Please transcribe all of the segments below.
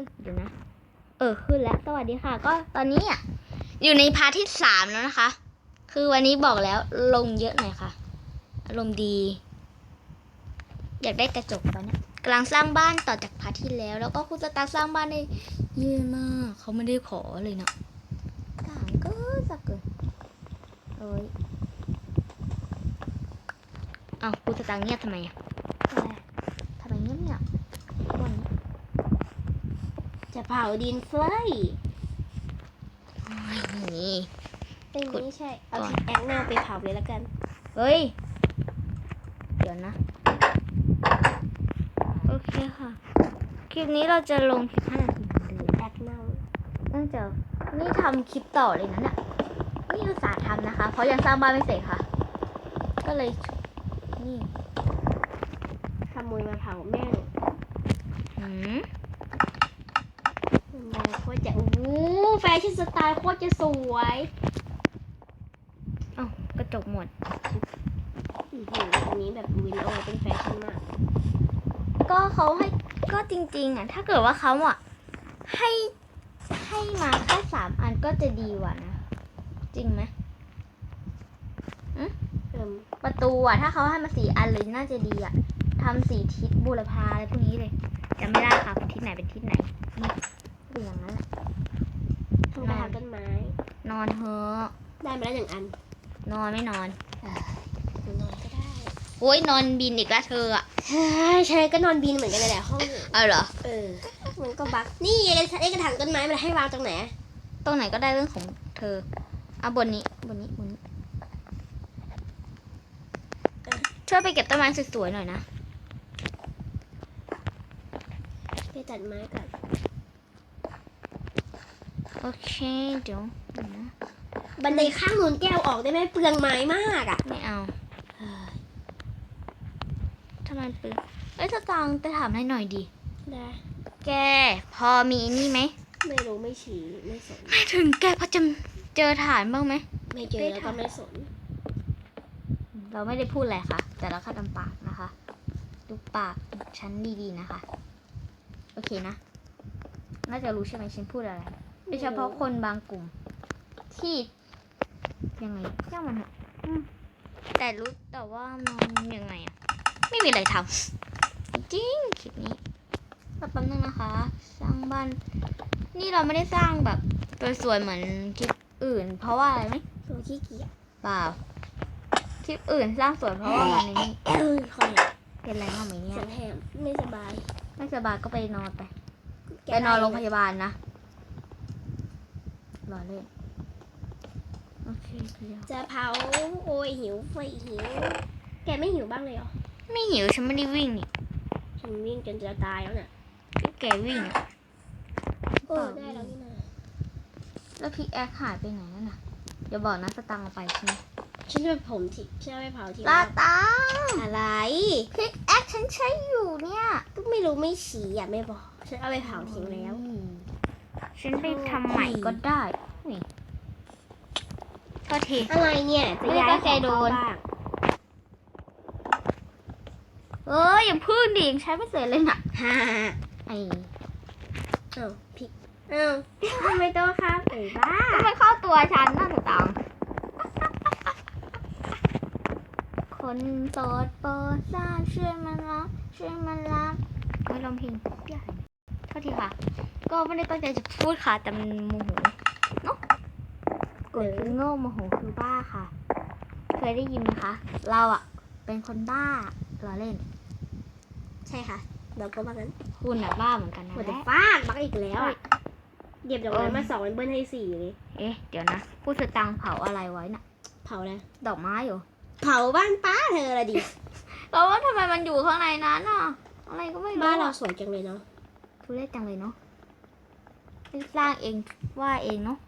อเดี๋ยวนะ เออขึ้นแล้ว สวัสดีค่ะ ก็ตอนนี้อะอยู่ในพาร์ทที่สามแล้วนะคะ คือวันนี้บอกแล้วลงเยอะหน่อยค่ะ อารมณ์ดี อยากได้กระจกตอนเนี้ยกำลังสร้างบ้านต่อจากพาร์ทที่แล้ว แล้วก็คุณสตาร์สร้างบ้านได้เยอะมากเขาไม่ได้ขอเลยเนาะต่างก็สักเกินเอ้ยเอ้าคุณสตาร์เงียบทำไมอะ อะไร ทำไมเงียบเนี่ยวัน จะเผาดินเฟลยนี่ เป็นขุดไม่ใช่ เอาก่อน พิกแอคหน้าไปเผาเลยแล้วกัน เฮ้ย เดี๋ยวนะ โอเคค่ะ คลิปนี้เราจะลง15นาทีเหมือนเดิมแอคเน่าเนื่องจากนี่ทำคลิปต่อเลยนะเนี่ยนี่อุตส่าห์ทำนะคะ เพราะยังสร้างบ้านไม่เสร็จค่ะ ก็เลย นี่ขโมยมาเผาแม่งหืม มันมาโคตรจะโอ้โหแฟชั่นสไตล์โคตรจะสวยเอ้ากระจกหมดอื้อหืออันนี้แบบวินโอเป็นแฟชั่นมาก ก็เขาให้ก็จริงๆอะถ้าเกิดว่าเขาอะให้ให้มาแค่สามอันก็จะดีกว่านะ จริงไหมเอิ่มประตูอะ ถ้าเขาให้มาสี่อันเลยน่าจะดีอะทำสี่ทิศบูรพาอะไรพวกนี้เลยจำไม่ได้ค่ะทิศไหนเป็นทิศไหนนี่ เป็นอย่างนั้นแหละทำกระถางต้นไม้ นอนเถอะได้มาแล้วหนึ่งอันนอนไม่นอนนอนก็ได้โอ้ยนอนบินอีกแล้วเธออะใช่ใช่ก็นอนบินเหมือนกันเลยแหละห้องเอาเหรอเออ มันก็บักนี่ไอ้ไอ้กระถางต้นไม้มันให้วางตรงไหนตรงไหนก็ได้เรื่องของเธอเอาบนนี้บนนี้บนนี้ช่วยไปเก็บต้นไม้สวยๆหน่อยนะไปตัดไม้ก่อน โอเคเดี๋ยวเดี๋ยวนะบันไดข้างนูนแก้วออกได้ไหมเปลืองไม้มากอะไม่เอาทำไมเปลือกเอ้ยสตางค์ไปถามให้หน่อยดิได้แกพอมีนี่ไหมไม่รู้ไม่ชี้ไม่สนไม่ถึงแกพอจะเจอฐานบ้างไหมไม่เจอแล้วก็ไม่สน เราไม่ได้พูดอะไรค่ะ แต่เราแค่ทำปากนะคะดูปากฉันดีๆนะคะ โอเคนะ น่าจะรู้ใช่ไหมฉันพูดอะไร โดยเฉพาะคนบางกลุ่ม ที่ยังไงย่างมันเถอะอืมแต่รู้แต่ว่ามันยังไงอะไม่มีอะไรทำจริงๆคลิปนี้แป๊บนึงนะคะ สร้างบ้าน นี่เราไม่ได้สร้างแบบสวยๆเหมือนคลิปอื่น เพราะว่าอะไรไหมตัวขี้เกียจเปล่าคลิปอื่นสร้างสวยเพราะว่ามันในนี้เออคอยเป็นไรบ้างไหมเนี่เสียยงแหบไม่สบาย ไม่สบายก็ไปนอนไปแกไปนอนโรงพยาบาลนะ รอเล่นโอเคเดี๋ยวจะเผาโอ้ยหิวไฟหิว แกไม่หิวบ้างเลยเหรอ ไม่หิวฉันไม่ได้วิ่งนี่ฉันวิ่งจนจะตายแล้วเนี่ยแกวิ่งอะโอ้ได้แล้วนี่นาแล้วพิกแอคหายไปไหนนั่นน่ะอย่าบอกนะสตังค์เอาไปใช่ไหมฉันจะไปผมทิ้งฉันจะไปเผาทิ้งลาตังอะไรพิกแอคฉันใช้อยู่เนี่ยก็ไม่รู้ไม่ชี้อะไม่บอก ฉันเอาไปเผาทิ้งแล้วอืม ฉันไปทำใหม่ก็ได้นี่โทษทีอะไรเนี่ยจะย้ายไม่ได้ตั้งใจของโดเข้านบ้างเอ้ยอย่าพึ่งดิยังใช้ไม่เสร็จเลยน่ะฮ่าไอ้เอ้าพิกเอ้าทำไมโต๊ะครับเอ้ยบ้าก็ไม่เข้าตัวฉันน่าจะตังคนโสดโปรดทราบช่วยมารับช่วยมารับไม่ลองเพลงใหญ่โทษทีค่ะ ก็ไม่ได้ตั้งใจจะพูดค่ะแต่มันโมโหเนาะกดคือโง่โมโหคือบ้าค่ะ เคยได้ยินไหมคะเราอะเป็นคนบ้าล้อเล่น ใช่ค่ะเราก็ว่างั้นคุณอะบ้าเหมือนกันนะหมดแต่ฟาดบักอีกแล้วอะเดียบดอกไม้มาสองมันเบิ้ลให้สี่เลยเอ๊ะเดี๋ยวนะพูดสตังค์เผาอะไรไว้น่ะ เผาเลยดอกไม้เหรอเผาบ้านป้าเธอละดิแล้วว่าทำไมมันอยู่ข้างในนั้นอะอะไรก็ไม่รู้บ้านเราอะสวยจังเลยเนาะทุเรศจังเลยเนาะ สร้างเองว่าเองเนาะ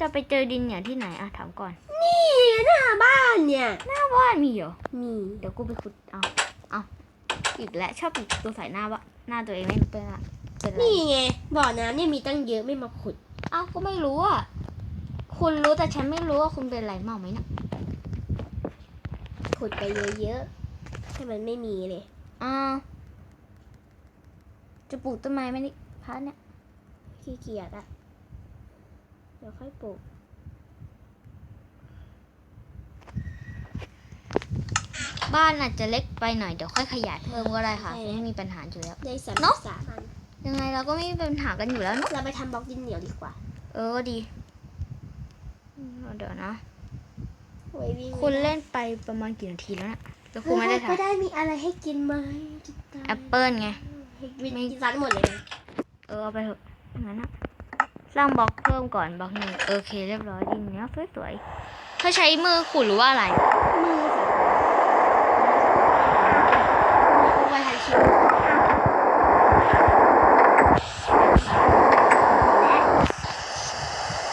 จะไปเจอดินเหนียวที่ไหนอะถามก่อน นี่หน้าบ้านเนี่ย หน้าบ้านมีเหรอ มีเดี๋ยวกูไปขุดเอาเอาอีกแล้วชอบปิดตัวใส่หน้าว่าหน้าตัวเองไม่เป็นอะเป็นอะไรนี่ไงบ่อน้ำเนี่ยมีตั้งเยอะไม่มาขุด เอ้าก็ไม่รู้อะคุณรู้แต่ฉันไม่รู้ว่าคุณเป็นอะไรเมาไหมนะขุดไปเยอะๆให้มันไม่มีเลยอ้าว จะปลูกต้นไม้ไหมนี่พระเนี่ยขี้เกียจอะเดี๋ยวค่อยปลูกบ้านอาจจะเล็กไปหน่อยเดี๋ยวค่อยขยายเพิ่มก็ได้ค่ะไม่มีปัญหาอยู่แล้วได้สามเนอะสามอันยังไงเราก็ไม่มีปัญหากันอยู่แล้วเนอะเราไปทำบล็อกดินเหนียวดีกว่า เออดีอืมเดี๋ยวนะไว้วิ่งคุณเล่นไปประมาณกี่นาทีแล้วนะแล้วคุณไม่ได้ไม่ทำได้มีอะไรให้กินไหมกินตามแอปเปิลไง ให้กินร้านหมดเลยนะเออเอาไปเถอะงั้นอะสร้างบล็อกเพิ่มก่อนบล็อกหนึ่งโอเค เรียบร้อยดินเนี้ยสวยๆเขาใช้มือขุดหรือว่าอะไร มือค่ะเอาไว้ทันชิม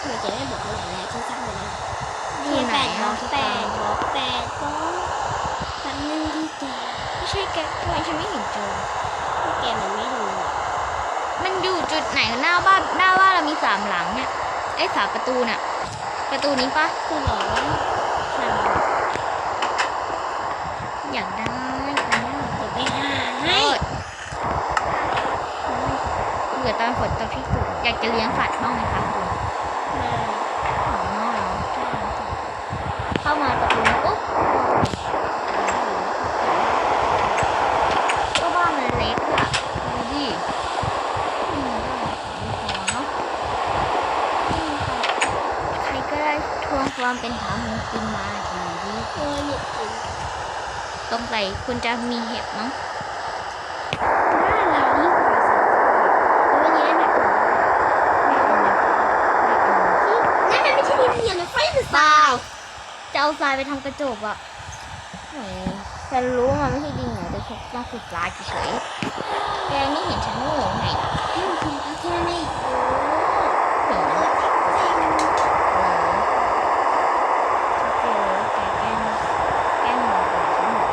เราจะได้บอกว่าอย่างแรกที่สร้างเลยนะที่ไหนแปดบล็อะอกแปดบล็อกแปดบล็อกแป๊บนึงที่แกไม่ใช่แกทำไมฉันไม่เห็นเจอ แกมันไม่ดูอะมันอยู่จุดไหนหน้าบ้านหน้าบ้านเรามีสามหลังเนี่ยไอ้สามประตูน่ะ ประตูนี้ปะคือหรอทำอยากได้อันเนี้เดี๋ยวไปหาให้อเบื่อตอนฝนตกที่สุดอยากจะเลี้ยงสัตว์บ้างไหมคะคุณมาอ๋อเหรอเข้ามาประตูนี้ปุ๊บก็บ้านมันเล็กอะดูดิอืมบ้านไม่พอเนาะอืมใครก็ได้ทวง ความเป็นธรรมขึ้นมาทีนี้เออเนี่ยกินตรงไหนคุณจะมีเห็บมั้งบ้าเรายิ่งกว่าสังคมแล้ววันนี้ได้แบบนั่นมันไม่ใช่ดินเดียวนะไฟมันเปล่าจะเอาทรายไปทำกระจกอะฉันรู้ว่ามันไม่ใช่ดินเหนียวแต่ฉันต้องขุดทรายเฉยๆแกไม่เห็นฉันโง่ไงแค่นี้ เห็นนะเออชัดเจนเลยแกแกล้งแกล้งหลอกฉันหมด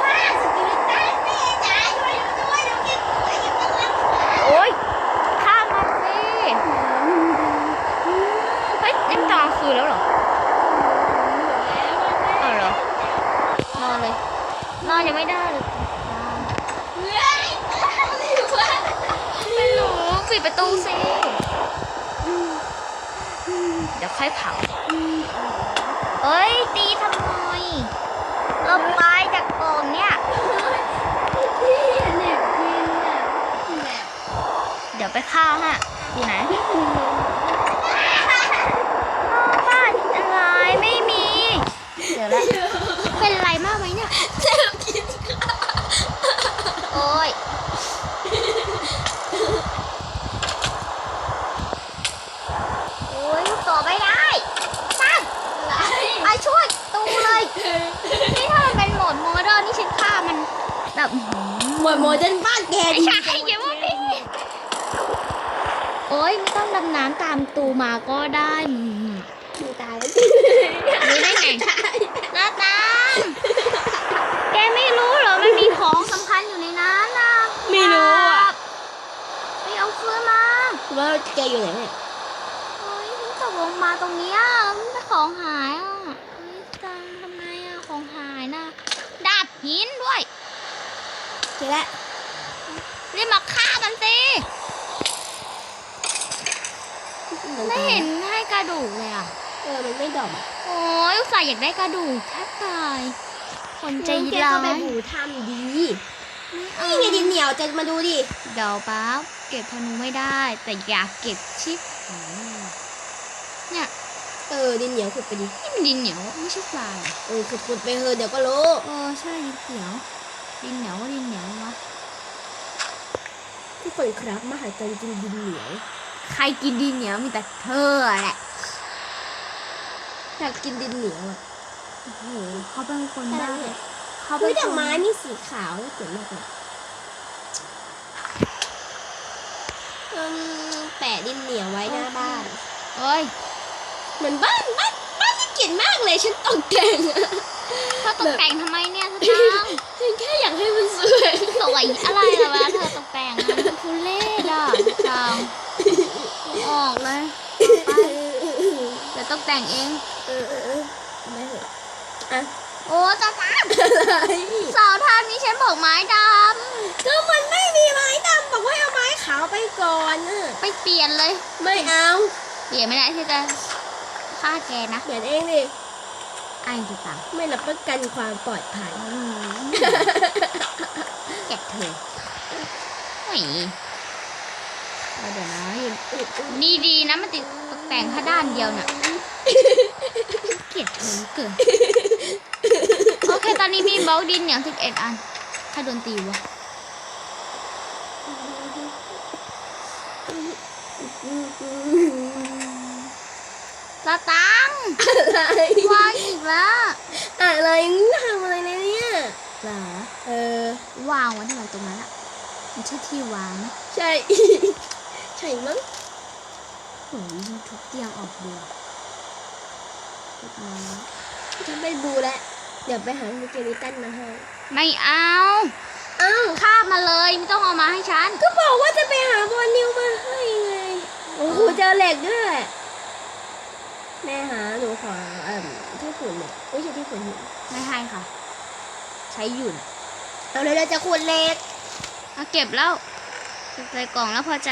ฟ้าสกิลิตันแม่จ๋าช่วยดูด้วยดูเก็บตัวเก็บตัว โอ๊ยข้ามมาสิเฮ้ยยังกลางคืนแล้วเหรอเอาเหรอนอนเลย นอนยังไม่ได้เลย ไม่รู้ปิ ดประตูสิเดี๋ยวค่อยเผาเอ้ย ตีทำไมเอาไปจากกล่องเนี่ยเดี๋ยวไปฆ่าฮะอยู่ไหนบ้านอะไรไม่มี เดี๋ยวละเป็นไรมากไหมเนี่ย โอ้ย โอ้ยต่อไม่ได้ตั้งไอช่วยตูเลย นี่ถ้ามันเป็นโหมดโมเดิร์นนี่ฉันฆ่ามันแบบอื้อ หือหมดโมเดิร์นบ้านแกไม่ใช่อย่าว่าพี่โอ้ยไม่ต้องดำน้ำตามตูมาก็ได้อืมดูตายแล้วรู้ได้ไงหน้าตามแกไม่รู้เหรอมันมีของสำคัญอยู่ในนั้นนะไม่รู้อะไปเอาคืนมาว่าแกอยู่ไหนเนี่ยเฮ้ยฉันตกลงมาตรงเนี้ยมันเป็นของหายอะเฮ้ยจังทำไงอะ ของหายนะดาบหินด้วย เจอ แล้วรีบมาฆ่ามันสิ ไม่เห็นให้กระดูกเลยอะ เออ มันไม่ดอกอะโอ้ยอุตส่าห์อยากได้กระดูกแทบตาย คนใจแกร้าก็ไปยบูทำดี นี่ไงดินเหนียวจะมาดูดิ เดี๋ยวป้าเก็บธนูไม่ได้ แต่อยากเก็บชิปเนี่ยเออ ดินเหนียวขุดไปดิ นี่มันดินเหนียวไม่ใช่ทรายอะเออขุดขุดไปเถอะเดี๋ยวก็รู้ เออใช่ดินเหนียว ดินเหนียวว่าดินเหนียววะทุกคนครับมหาจันจริงดินเหนียวใครกินดินเหนียวมีแต่เธอแหละอยากกินดินเหนียวอะโอ้โหเขาเป็นคนแต่บ้าเนี่ยเขาเป็เฮ้นยดคอกนไม้นี่สีขาวน่าเจ๋งมากเลยอืมแปะดินเหนียวไว้หน้าบ้านเอ้ยเหมือนบ้านบ้านบ้านที่เกลียดมากเลยฉันตกแต่งอะ เธอตกแต่งทำไมเนี่ยเธอตั้งฉันแค่อยากให้มันสวยสวยอะไรเหรอวะเธอตกแต่งอะทุเล่ดอะทางออกเลยไปเดี๋ยวตกแต่งเองเออเออเออไม่เหรอะโอ้จ้าจ้าอะไรสาวท่านนี้ฉันบอกไม้ดว้ก่อนน่ะไปเปลี่ยนเลย ไม่เอา เปลี่ยนไม่ได้ที่จะฆ่าแกนะเขียนเองดิ ไอ้จะตังไม่รับประกันความปลอดภัยแกะเธอไม่เอาเดี๋ยวนะนี่ดีนะมันติดแต่งแค่ด้านเดียวเนี่ยเกลียดเธอเกินโอเคตอนนี้มีเบลดินอย่างสิบเอ็ดอันใครโดนตีวะ สตังค์อะไรวางอีกแล้วอะไรมึงทำอะไรเนี่ยเหรอเออวางไว้ที่ไหนตรงนั้นอะมันใช่ที่วางไหมใช่ใช่มั้งโอ้ยทุกเตียงออกเดียวเรียบร้อยฉันไปดูแลวเดี๋ยวไปหาสเกลิตันมาให้ไม่เอาเอ้าข้าบมาเลยไม่ต้องเอามาให้ฉัน ก็บอกว่าจะไปหาบอลนิวมาให้ไงโอ้โหเจอเหล็กด้วย แม่หาหนูขอเอ่อที่ขุดเหล็กไม่ใช่ที่ขุดหินไม่ให้ค่ะ ใช้อยู่นะเอาเลยเราจะขุดเหล็กเอาเก็บแล้วเก็บใส่กล่องแล้วพอใจ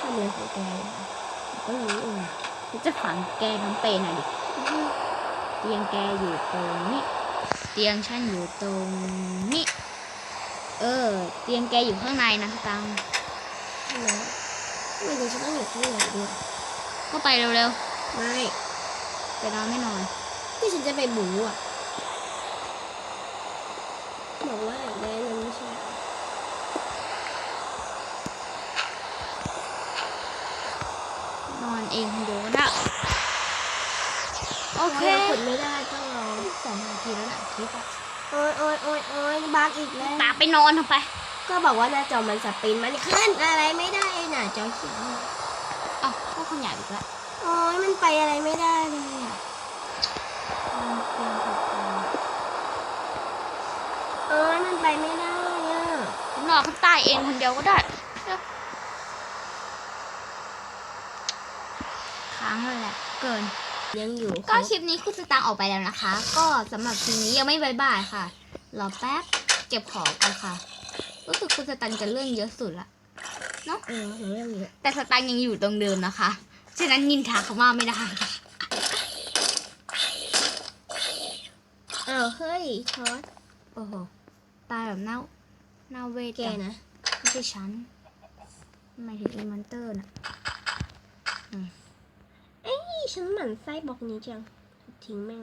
ทำเรือของแกก็รู้เองจะฝังแกน้ำเปนหน่อยดิเตียงแกอยู่ตรงนี้ เตียงฉันอยู่ตรงนี้ เออ เตียงแกอยู่ข้างในนะสตังค์ใช่ไหมไม่รู้ฉันต้องอยู่ที่ไหนด้วยก็ไปเร็วไม่ๆไปนอนไม่นอนที่ฉันจะไปบูอะ บอกว่าอยากได้นั้นไม่ใช่นอนเองคนเดียวก็ได้โอเคราขุดไม่ได้ต้องรอ สองนาทีแล้วนะคลิปอะโอ้ยโอ้ยโอ้ยโอ้ยบักอีกแล้วตาไปนอนทำไป ก็บอกว่าหน้าจอมันสปรินมันขึ้นอะไรไม่ได้หน้าจอเขียวอ๋อก็ขยายอีกแล้วโอ้ยมันไปอะไรไม่ได้เลยอะโอ้ยมันไปไม่ได้อะนอนข้างใต้เองคนเดียวก็ได้เดี๋ยวค้างเลยแหละเกิน ยังอยู่ก็คลิปนี้คุณสตางค์ออกไปแล้วนะคะ ก็สำหรับคลิปนี้ยังไม่บายบายค่ะ รอแป๊บเก็บของกันค่ะ รู้สึกคุณสตังค์จะเรื่องเยอะสุดละเออหนูยังอยู่แต่สตังค์ยังอยู่ตรงเดิมนะคะ ฉะนั้นนินทาเขามาไม่ได้ค่ะอ้าวเฮ้ยช็อตโอ้โหตายแบบเน่าเน่าเวทแกจังนะไม่ใช่ฉันหมายถึงอีมันเตอร์นะนี่ ฉันหมั่นไส้บล็อกนี้จัง ทิ้งแม่ง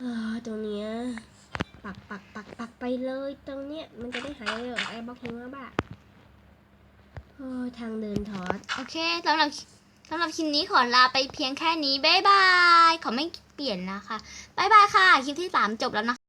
อ่าตรงเนี้ยปักปักปักปักไปเลยตรงเนี้ยมันจะได้หายเลยไอ้บล็อกนี้ว่าบ้าโอ้ทางเดินทอด โอเคสำหรับสำหรับคลิปนี้ขอลาไปเพียงแค่นี้ บ๊ายบาย ขอไม่เปลี่ยนนะคะ บ๊ายบายค่ะ คลิปที่3จบแล้วนะคะ